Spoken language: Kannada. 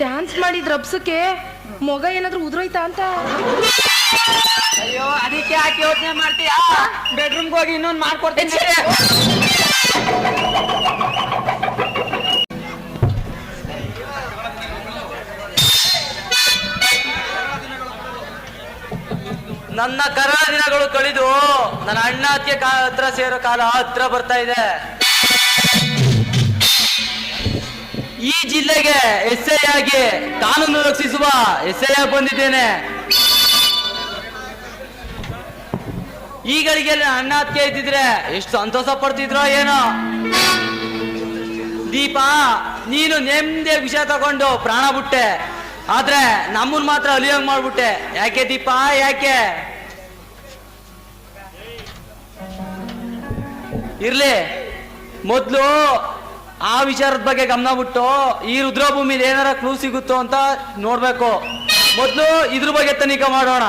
ಡ್ಯಾನ್ಸ್ ಮಾಡಿದ್ರ ರಬ್ಸಕ್ಕೆ ಮೊಗ ಏನಾದ್ರೂ ಉದ್ರೋಯ್ತಾ ಅಂತ? ಅಯ್ಯೋ ಅದಕ್ಕೆ ಯಾಕೆ ಯೋಚನೆ ಮಾಡ್ತೀಯಾ? ಬೆಡ್ರೂಮ್ಗೆ ಹೋಗಿ ಇನ್ನೊಂದು ಮಾಡ್ಕೊಡ್ತೀನಿ. ನನ್ನ ಕರಾಳ ದಿನಗಳು ಕಳೆದು ನನ್ನ ಅಣ್ಣ ಅತ್ತಿಗೆ ಕಾ ಹತ್ರ ಸೇರೋ ಕಾಲ ಹತ್ರ ಬರ್ತಾ ಇದೆ. ಈ ಜಿಲ್ಲೆಗೆ ಎಸ್ ಐ ಆಗಿ ಕಾನೂನು ರಕ್ಷಿಸುವ ಎಸ್ ಐ ಆಗಿ ಬಂದಿದ್ದೇನೆ. ಈಗಳಿಗೆ ಅಣ್ಣ ಇದ್ದಿದ್ರೆ ಎಷ್ಟು ಸಂತೋಷ ಪಡ್ತಿದ್ರೋ ಏನೋ. ದೀಪ, ನೀನು ನೆಮ್ಮದಿ ವಿಷಯ ತಗೊಂಡು ಪ್ರಾಣ ಬಿಟ್ಟೆ. ಆದ್ರೆ ನಮ್ಮನ್ ಮಾತ್ರ ಅಲಿಯೋಂಗ್ ಮಾಡ್ಬಿಟ್ಟೆ. ಯಾಕೆ ದೀಪ, ಯಾಕೆ? ಇರ್ಲಿ. ಮೊದ್ಲು ಆ ವಿಚಾರದ ಬಗ್ಗೆ ಗಮನ ಬಿಟ್ಟು ಈ ರುದ್ರಭೂಮಿಲಿ ಏನಾರ ಕ್ಲೂ ಸಿಗುತ್ತೋ ಅಂತ ನೋಡ್ಬೇಕು. ಮೊದಲು ಇದ್ರ ಬಗ್ಗೆ ತನಿಖೆ ಮಾಡೋಣ.